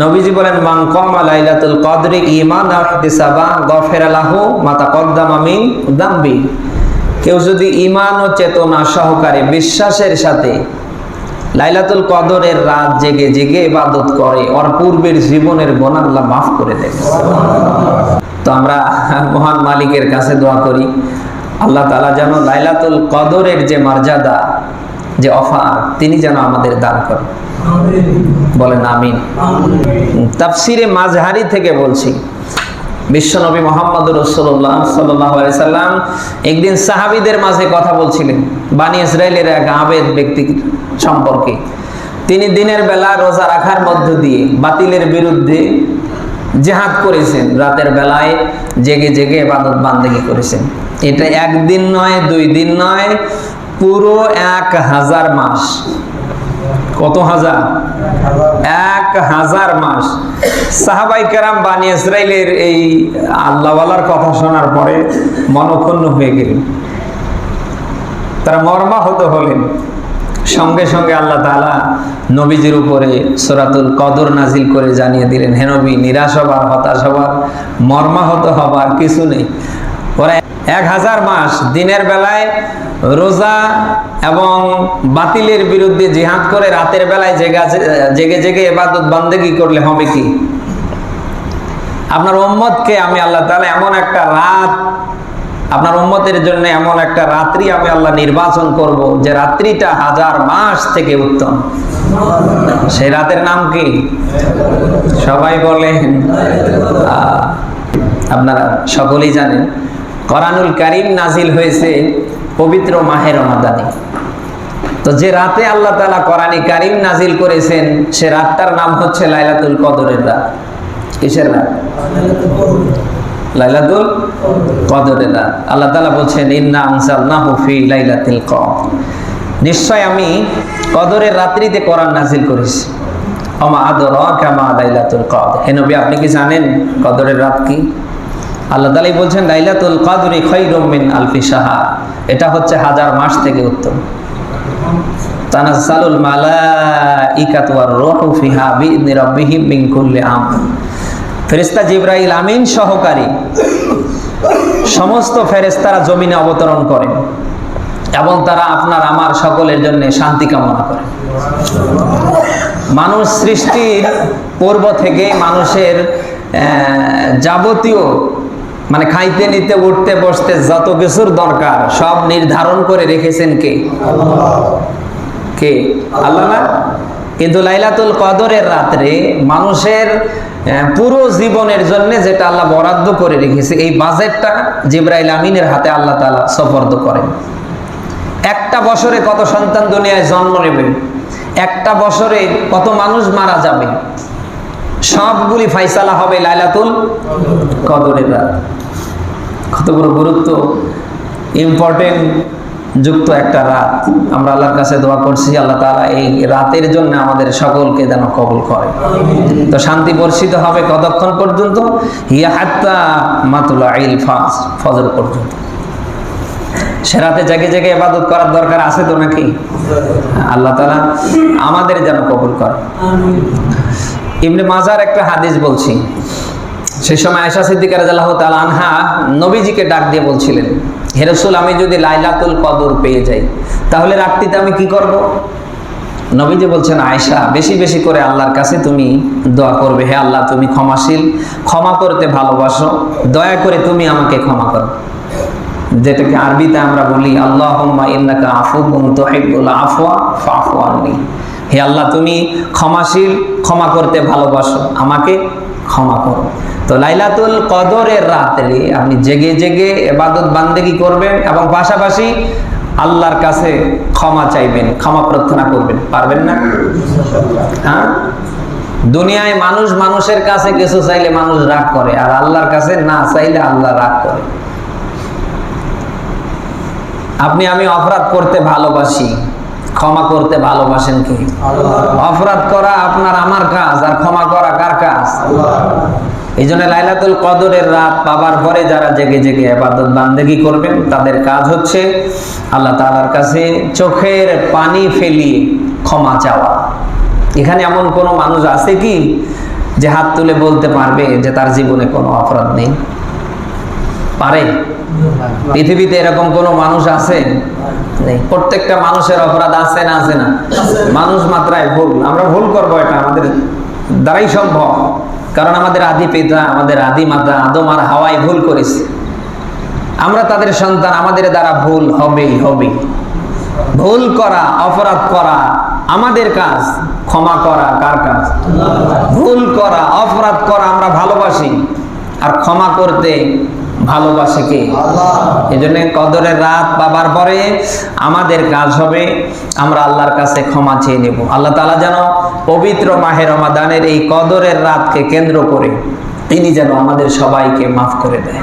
নবীজি বলেন, মান কমা লাইলাতুল কদরি ঈমান আও ইহতিসাবা গফিরা লাহু মা তাকদ্দামা মিন দামবি। কেউ যদি ঈমান ও চেতনা সহকারে বিশ্বাসের সাথে লাইলাতুল কদরের রাত জেগে জেগে ইবাদত করে, ওর পূর্বের জীবনের আল্লাহ মাফ করে দেয়। তো আমরা মহান মালিকের কাছে দোয়া করি, আল্লাহ তাআলা যেন লাইলাতুল কদরের যে মর্যাদা যে অফার তিনি যেন আমাদের দান করেন। বলেন আমিন। তাফসিরে মাঝহারি থেকে বলছি বিশ্বনবী মোহাম্মদ রসুল্লাহ সাল্লাম একদিন সাহাবিদের মাঝে কথা বলছিলেন, বানি ইসরায়েলের এক আবেদ ব্যক্তি সম্পর্কে। তিনি দিনের বেলা রোজা রাখার মধ্য দিয়ে বাতিলের বিরুদ্ধে জেহাদ করেছেন, রাতের বেলায় জেগে জেগে এবাদত বান্দেগি করেছেন। এটা একদিন নয়, দুই দিন নয় পুরো এক হাজার মাস। কত হাজার? এক হাজার মাস। সাহাবাই কেরাম বানি ইসরায়েলের এই আল্লাহওয়ালার কথা শোনার পরে মনক্ষুণ্ণ হয়ে গেলেন। তারা মর্মাহত হলেন। সঙ্গে সঙ্গে আল্লাহ তালা নবীজির উপরে সরাতুল কদর নাজিল করে জানিয়ে দিলেন হেনবি নিরাশ হবার, হতাশ হবার, মর্মাহত হবার কিছু নেই। ওরা এক হাজার মাস দিনের বেলায় রোজা এবং বাতিলের বিরুদ্ধে জিহাদ করে রাতের বেলায় জেগে জেগে জেগে এবাদত বান্দেগি করলে হবে কি? আপনার উম্মতকে আমি আল্লাহ তাআলা এমন একটা রাত, আপনার উম্মতের জন্য এমন একটা রাত্রি আমি আল্লাহ নির্বাচন করব যে রাত্রিটা হাজার মাস থেকে উত্তম। সেই রাতের নাম কি? সবাই বলেন আপনারা সকলেই জানেন কোরআনুল কারিম নাজিল হয়েছে পবিত্র মাহের রমাদানে। তো যে রাতে আল্লাহ তালা করানি কারিম নাজিল করেছেন, সে রাতটার নাম হচ্ছে লাইলাতুল কদরের রাত। কিসের রাত? লাইলাতুল কদরের রাত। আল্লাহ তাআলা বলছেন, ইন্না আনজালনাহু ফি লাইলাতিল কদর। নিশ্চয় আমি কদরের রাত্রিতে কোরআন নাজিল করেছি। আমা আদরাকা মা লাইলাতুল কদর। হে নবী, আপনি কি জানেন কদরের রাত কি? আল্লাহ তাআলাই বলছেন, লাইলাতুল কদরি খায়রুম মিন আলফি শাহর এটা হচ্ছে হাজার মাস থেকে উত্তম। তানাজ্জালুল মালাইকাতু ওয়ার রূহু ফিহা বিইذনি রাব্বিহিম মিন কুল্লি আমর। ফেরেশতা জিবরাইল আমিন সহকারী সমস্ত ফেরেশতারা জমিনে অবতরণ করেন এবং তারা আপনার, আমার সকলের জন্য শান্তি কামনা করে মানুষ সৃষ্টির পূর্ব থেকে মানুষের যাবতীয় মানে খাইতে, নিতে, উঠতে, বসতে যত কিছুর দরকার সব নির্ধারণ করে রেখেছেন কে? কে? আল্লাহ না? কিন্তু লাইলাতুল কদরের রাত্রে মানুষের পুরো জীবনের জন্য যেটা আল্লাহ বরাদ্দ করে রেখেছে, এই বাজেটটা জিব্রাইল আমিনের হাতে আল্লাহ তাআলা সফর্দ করেন। একটা বছরে কত সন্তান দুনিয়ায় জন্ম নেবে? একটা বছরে কত মানুষ মারা যাবে? সবগুলি ফাইসালা হবে লাইলাতুল কদরের রাত। কত বড় গুরুত্ব ইম্পর্টেন্ট যুক্ত একটা রাত। আমরা আল্লাহর কাছে দোয়া করছি, আল্লাহ তাআলা এই রাতের জন্য আমাদের সকলকে যেন কবুল করে। তো শান্তি বর্ষিত হবে কতক্ষণ পর্যন্ত? হিয়া হাত্তা মাতুলা ইল ফাজ ফজর পর্যন্ত। সে জাগে জেগে ইবাদত করার দরকার আছে তো নাকি? আল্লাহ তাআলা আমাদের যেন কবুল করে। ইবনে মাজার একটা হাদিস বলছি। সেই সময় আয়েশা সিদ্দিকা রাদিয়াল্লাহু তাআলা আনহা নবীজিকে ডাক দিয়ে বলছিলেন হেরসুল আমি যদি লাইলাতুল কদর পেয়ে যাই, তাহলে রাত্রিতে আমি কি করব? নবীজি বলছেন, আয়েশা, বেশি বেশি করে আল্লাহর কাছে তুমি দোয়া করবে। হে আল্লাহ, তুমি ক্ষমাশীল, ক্ষমা করতে ভালোবাসো। দয়া করে তুমি আমাকে ক্ষমা করো। যেটাকে আরবিতে আমরা বলি আননি। হে আল্লাহ, তুমি ক্ষমাশীল, ক্ষমা করতে ভালোবাসো, আমাকে ক্ষমা করো। তো লাইলাতুল কদরের রাতে আপনি জেগে জেগে এবাদত বান্দেগি করবেন এবং পাশাপাশি আল্লাহর কাছে ক্ষমা চাইবেন, ক্ষমা প্রার্থনা করবেন। পারবেন না? হ্যাঁ? দুনিয়ায় মানুষ মানুষের কাছে কিছু চাইলে মানুষ রাগ করে, আর আল্লাহর কাছে না চাইলে আল্লাহ রাগ করে। আপনি, আমি অপরাধ করতে ভালোবাসি। ক্ষমা করতে ভালোবাসেন কি? অপরাধ করা আপনার, আমার কাজ, আর ক্ষমা করা কার কাজ? এই জন্য লাইলাতুল কদরের রাত পাবার পরে যারা জেগে জেগে আবাদত বান্দেগি করবেন, তাদের কাজ হচ্ছে আল্লাহ তাআলার কাছে চোখের পানি ফেলিয়ে ক্ষমা চাওয়া। এখানে এমন কোনো মানুষ আছে কি যে হাত তুলে বলতে পারবে যে তার জীবনে কোনো অপরাধ নেই? পারে? পৃথিবীতে এরকম কোনো মানুষ আছে? প্রত্যেকটা মানুষের অপরাধ আছে না আছে না? মানুষ মাত্রায় ভুল। আমরা ভুল করব এটা আমাদের দ্বারাই সম্ভব। কারণ আমাদের আদি পিতা আমাদের আদি মাতা আদম আর হাওয়াই ভুল করেছে। আমরা তাদের সন্তান আমাদের দ্বারা ভুল হবেই হবেই ভুল করা অপরাধ করা আমাদের কাজ ক্ষমা করা কার কাজ? ভুল করা অপরাধ করা আমরা ভালোবাসি। আর ক্ষমা করতে ভালোবাসে কে? এই জন্য কদরের রাত পাবার পরে আমাদের কাজ হবে আমরা আল্লাহর কাছে ক্ষমা চেয়ে নেব। আল্লাহ তালা যেন পবিত্র মাহে রমাদানের এই কদরের রাতকে কেন্দ্র করে তিনি যেন আমাদের সবাইকে মাফ করে দেয়।